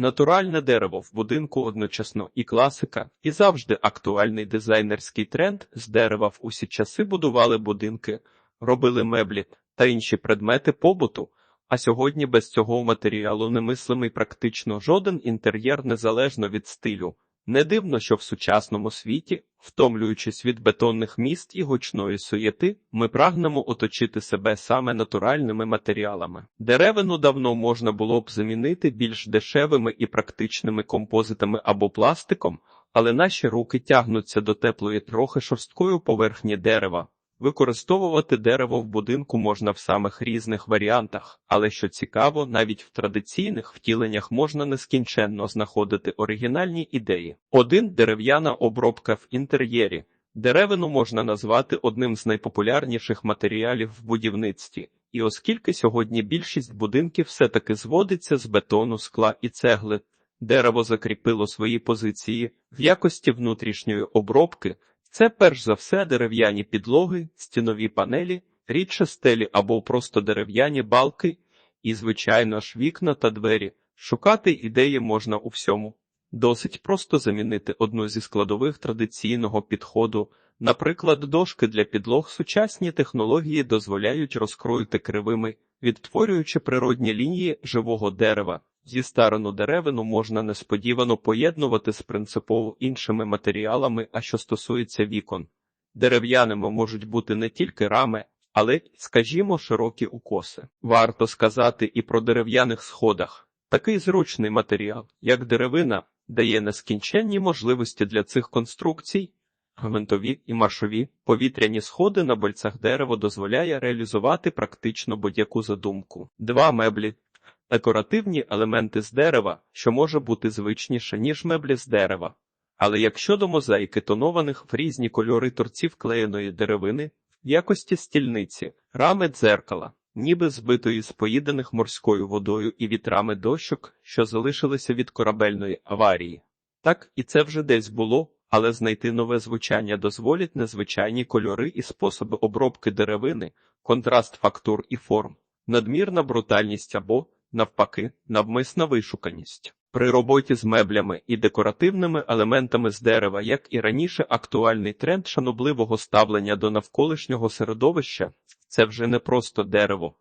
Натуральне дерево в будинку одночасно і класика, і завжди актуальний дизайнерський тренд з дерева в усі часи будували будинки, робили меблі та інші предмети побуту. А сьогодні без цього матеріалу немислимий практично жоден інтер'єр незалежно від стилю. Не дивно, що в сучасному світі, втомлюючись від бетонних міст і гучної суєти, ми прагнемо оточити себе саме натуральними матеріалами. Деревину давно можна було б замінити більш дешевими і практичними композитами або пластиком, але наші руки тягнуться до теплої трохи шорсткої поверхні дерева. Використовувати дерево в будинку можна в самих різних варіантах, але що цікаво, навіть в традиційних втіленнях можна нескінченно знаходити оригінальні ідеї. Один дерев'яна обробка в інтер'єрі. Деревину можна назвати одним з найпопулярніших матеріалів в будівництві, і оскільки сьогодні більшість будинків все-таки зводиться з бетону, скла і цегли, дерево закріпило свої позиції в якості внутрішньої обробки. Це перш за все дерев'яні підлоги, стінові панелі, рідше стелі або просто дерев'яні балки, і, звичайно ж, вікна та двері. Шукати ідеї можна у всьому. Досить просто замінити одну зі складових традиційного підходу. Наприклад, дошки для підлог сучасні технології дозволяють розкроїти кривими, відтворюючи природні лінії живого дерева. Зі старину деревину можна несподівано поєднувати з принципово іншими матеріалами, а що стосується вікон. Дерев'яними можуть бути не тільки рами, але скажімо, широкі укоси. Варто сказати і про дерев'яних сходах. Такий зручний матеріал, як деревина, дає нескінченні можливості для цих конструкцій. Гвинтові і маршові повітряні сходи на больцях дерева дозволяє реалізувати практично будь-яку задумку. Два меблі декоративні елементи з дерева, що може бути звичніше, ніж меблі з дерева. Але якщо до мозаїки тонованих в різні кольори торців клеєної деревини, в якості стільниці, рами дзеркала, ніби збитої з поїдених морською водою і вітрами дощок, що залишилися від корабельної аварії. Так і це вже десь було, але знайти нове звучання дозволять незвичайні кольори і способи обробки деревини, контраст фактур і форм, надмірна брутальність або навпаки, навмисна вишуканість. При роботі з меблями і декоративними елементами з дерева, як і раніше, актуальний тренд шанобливого ставлення до навколишнього середовища це вже не просто дерево,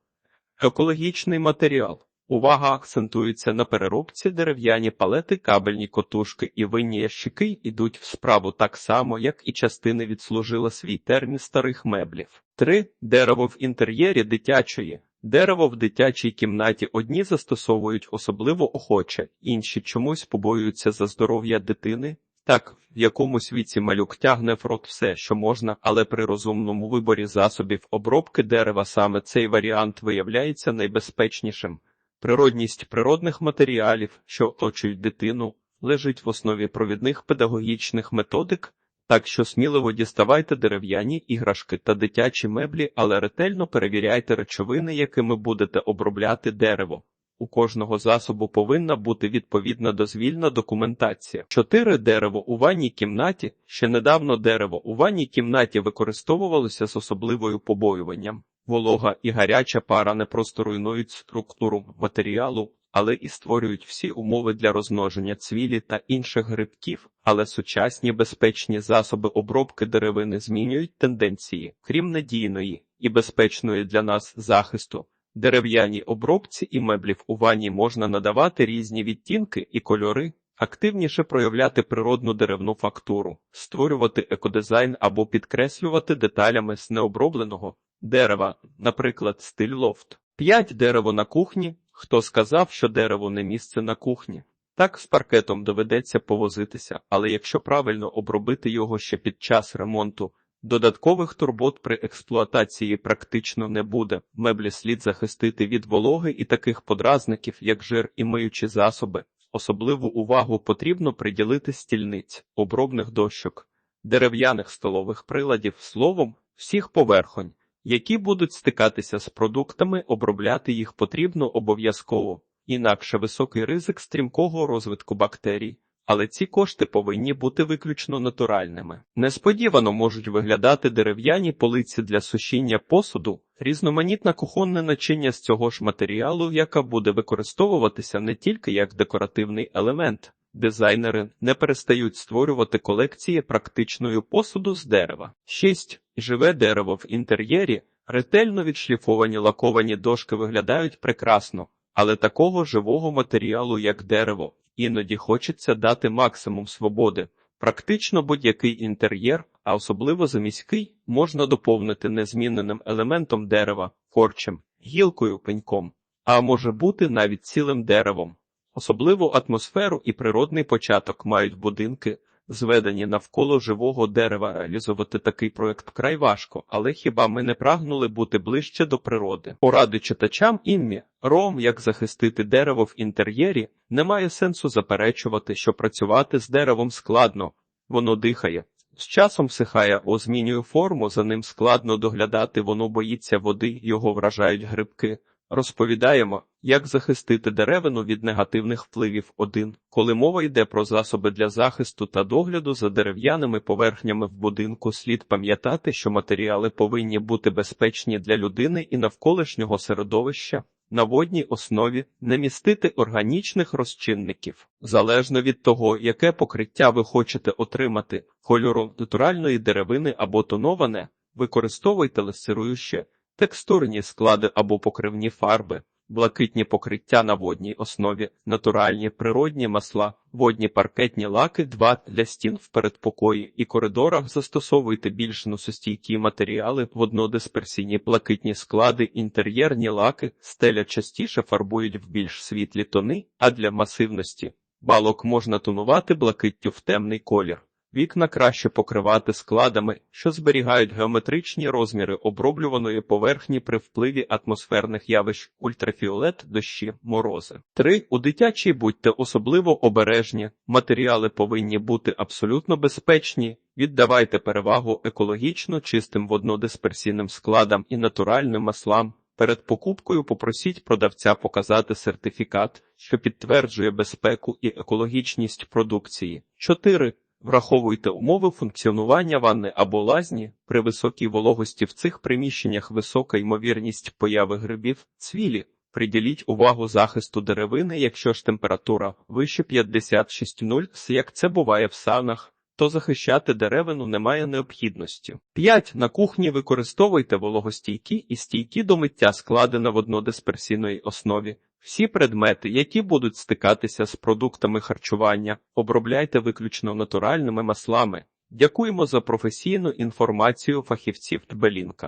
екологічний матеріал. Увага акцентується на переробці дерев'яні палети, кабельні котушки і винні ящики йдуть в справу так само, як і частини відслужила свій термін старих меблів. 3. дерево в інтер'єрі дитячої. Дерево в дитячій кімнаті одні застосовують особливо охоче, інші чомусь побоюються за здоров'я дитини. Так, в якомусь віці малюк тягне в рот все, що можна, але при розумному виборі засобів обробки дерева саме цей варіант виявляється найбезпечнішим. Природність природних матеріалів, що оточують дитину, лежить в основі провідних педагогічних методик, так що сміливо діставайте дерев'яні іграшки та дитячі меблі, але ретельно перевіряйте речовини, якими будете обробляти дерево. У кожного засобу повинна бути відповідна дозвільна документація. Чотири дерево у ванній кімнаті. Ще недавно дерево у ванній кімнаті використовувалося з особливою побоюванням. Волога і гаряча пара не просто руйнують структуру матеріалу, але і створюють всі умови для розмноження цвілі та інших грибків, але сучасні безпечні засоби обробки деревини змінюють тенденції, крім надійної і безпечної для нас захисту. Дерев'яній обробці і меблів у ванні можна надавати різні відтінки і кольори, активніше проявляти природну деревну фактуру, створювати екодизайн або підкреслювати деталями з необробленого дерева, наприклад, стиль лофт. 5. дерево на кухні. Хто сказав, що дерево не місце на кухні? Так з паркетом доведеться повозитися, але якщо правильно обробити його ще під час ремонту, додаткових турбот при експлуатації практично не буде. Меблі слід захистити від вологи і таких подразників, як жир і миючі засоби. Особливу увагу потрібно приділити стільниць, обробних дощок, дерев'яних столових приладів, словом, всіх поверхонь які будуть стикатися з продуктами, обробляти їх потрібно обов'язково, інакше високий ризик стрімкого розвитку бактерій але ці кошти повинні бути виключно натуральними. Несподівано можуть виглядати дерев'яні полиці для сушіння посуду, різноманітне кухонне начиння з цього ж матеріалу, яка буде використовуватися не тільки як декоративний елемент. Дизайнери не перестають створювати колекції практичної посуду з дерева. 6. Живе дерево в інтер'єрі. Ретельно відшліфовані лаковані дошки виглядають прекрасно, але такого живого матеріалу, як дерево, іноді хочеться дати максимум свободи. Практично будь-який інтер'єр, а особливо заміський, можна доповнити незміненим елементом дерева, корчем, гілкою, пеньком, а може бути навіть цілим деревом. Особливу атмосферу і природний початок мають будинки, зведені навколо живого дерева. Реалізувати такий проект вкрай важко, але хіба ми не прагнули бути ближче до природи? Поради читачам Інмі, Ром, як захистити дерево в інтер'єрі, немає сенсу заперечувати, що працювати з деревом складно, воно дихає. З часом всихає, о змінює форму, за ним складно доглядати, воно боїться води, його вражають грибки. Розповідаємо, як захистити деревину від негативних впливів. 1. Коли мова йде про засоби для захисту та догляду за дерев'яними поверхнями в будинку, слід пам'ятати, що матеріали повинні бути безпечні для людини і навколишнього середовища. На водній основі не містити органічних розчинників. Залежно від того, яке покриття ви хочете отримати, кольору натуральної деревини або тоноване, використовуйте лесирующе текстурні склади або покривні фарби, блакитні покриття на водній основі, натуральні природні масла, водні паркетні лаки, 2 для стін в передпокої і коридорах застосовуйте більш носостійкі матеріали, воднодисперсійні блакитні склади, інтер'єрні лаки, стеля частіше фарбують в більш світлі тони, а для масивності балок можна тонувати блакиттю в темний колір. Вікна краще покривати складами, що зберігають геометричні розміри оброблюваної поверхні при впливі атмосферних явищ, ультрафіолет, дощі, морози. 3. У дитячій будьте особливо обережні, матеріали повинні бути абсолютно безпечні. Віддавайте перевагу екологічно чистим воднодисперсійним складам і натуральним маслам. Перед покупкою попросіть продавця показати сертифікат, що підтверджує безпеку і екологічність продукції. 4. Враховуйте умови функціонування ванни або лазні. При високій вологості в цих приміщеннях висока ймовірність появи грибів, цвілі. Приділіть увагу захисту деревини, якщо ж температура вище 56,0, як це буває в саунах, то захищати деревину немає необхідності. 5. На кухні використовуйте вологостійкі і стійкі до миття склади на воднодисперсійної основі. Всі предмети, які будуть стикатися з продуктами харчування, обробляйте виключно натуральними маслами. Дякуємо за професійну інформацію фахівців Тбелінка.